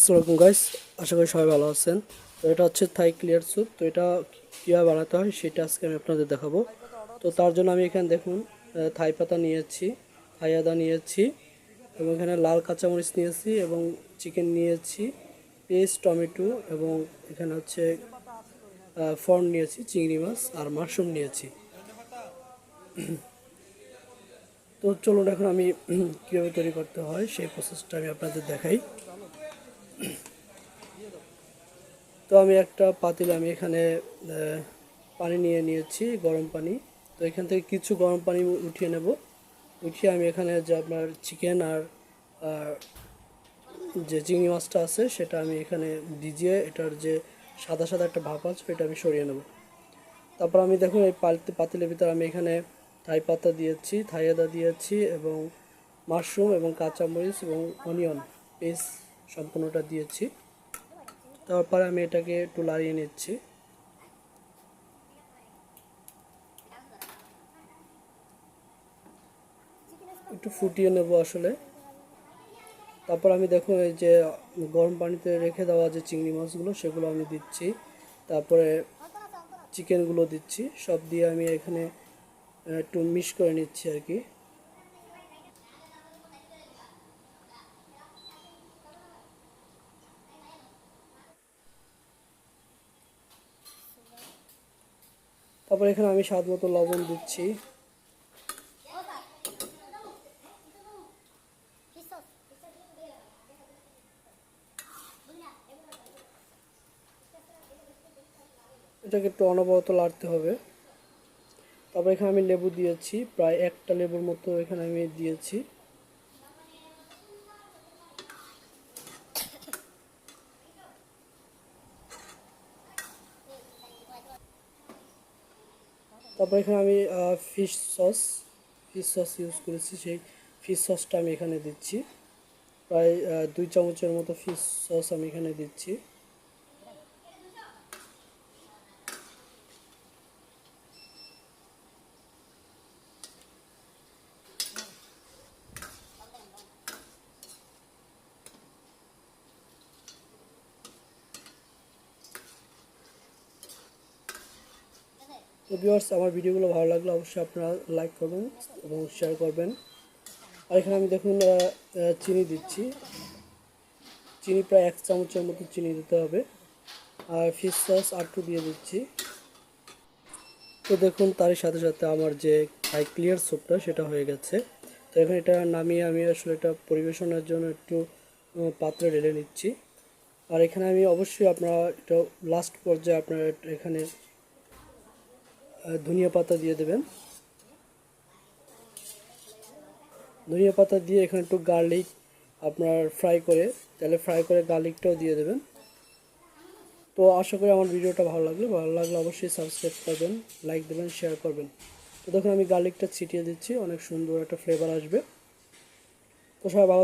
আসসালামু গাইস আশা করি সবাই ভালো আছেন। তো এটা হচ্ছে থাই ক্লিয়ার স্যুপ তো এটা কীভাবে বানাতে হয় সেটা আজকে আমি আপনাদের দেখাবো। তো তার জন্য আমি এখানে দেখুন থাই পাতা নিয়েছি থাই আদা নিয়েছি, এবং এখানে লাল কাঁচামরিচ নিয়েছি, এবং চিকেন নিয়েছি পেস্ট টমেটো, এবং এখানে হচ্ছে ফর্ন নিয়েছি, চিংড়ি মাছ, আর মাশরুম নিয়েছি। তো চলুন এখন আমি কীভাবে তৈরি করতে হয় সেই প্রসেসটা আমি আপনাদের দেখাই। তো আমি একটা পাতিলে আমি এখানে পানি নিয়ে নিয়েছি, গরম পানি। তো এখান থেকে কিছু গরম পানি উঠিয়ে নেব। উঠিয়ে আমি এখানে যে আপনার চিকেন আর যে চিংড়ি মাছটা আছে, সেটা আমি এখানে ভিজিয়ে এটার যে সাদা সাদা একটা ভাপ আছে এটা আমি সরিয়ে নেব। তারপর আমি দেখুন, এই পাতিলে পাতিলের ভিতরে আমি এখানে থাই পাতা দিয়েছি থাই আদা দিয়েছি এবং মাশরুম এবং কাঁচামরিচ এবং অনিয়ন, পেস্ট সম্পূর্ণটা দিয়েছি। তারপরে আমি এটাকে একটু লাড়িয়ে নিচ্ছি। একটু ফুটিয়ে নেব আসলে। তারপর আমি দেখো এই যে গরম পানিতে রেখে দেওয়া যে চিংড়ি মাছগুলো, সেগুলো আমি দিচ্ছি। তারপরে চিকেনগুলো দিচ্ছি। সব দিয়ে আমি এখানে একটু মিক্স করে নিচ্ছি আর কি। তারপর এখানে আমি স্বাদ মতো লবণ দিচ্ছি। এটাকে একটু অনবরত লাড়তে হবে। তারপর এখানে আমি লেবু দিয়েছি, প্রায় একটা লেবুর মতো এখানে আমি দিয়েছি। তারপর এখানে আমি fish sauce fish sauce use করেছি, সেই ফিশ সসটা আমি এখানে দিচ্ছি। প্রায় দুই চামচের মতো ফিশ সস আমি এখানে দিচ্ছি। তো ভিউয়ার্স আমার ভিডিওগুলো ভালো লাগলে অবশ্যই আপনারা লাইক করবেন এবং শেয়ার করবেন। আর এখানে আমি দেখুন চিনি দিচ্ছি। চিনি প্রায় এক চামচের মতো চিনি দিতে হবে। আর ফিশ সস আটটু দিয়ে দিচ্ছি। তো দেখুন, তারই সাথে সাথে আমার যে হাই ক্লিয়ার স্যুপটা সেটা হয়ে গেছে। তো এখন এটা নামিয়ে আমি আসলে এটা পরিবেশনের জন্য একটু পাত্রে ঢেলে নিচ্ছি। আর এখানে আমি অবশ্যই আপনারা এটা লাস্ট পর্যায়ে আপনারা এখানে ধনিয়া পাতা দিয়ে দেবেন। ধনিয়া পাতা দিয়ে এখানে একটু গার্লিক আপনার ফ্রাই করে, তাহলে ফ্রাই করে গার্লিকটাও দিয়ে দেবেন। তো আশা করি আমার ভিডিওটা ভালো লাগল। ভালো লাগলে অবশ্যই সাবস্ক্রাইব করবেন লাইক দেবেন শেয়ার করবেন। তো দেখুন আমি গার্লিকটা ছিটিয়ে দিচ্ছি, অনেক সুন্দর একটা ফ্লেভার আসবে। তো সবাই ভালো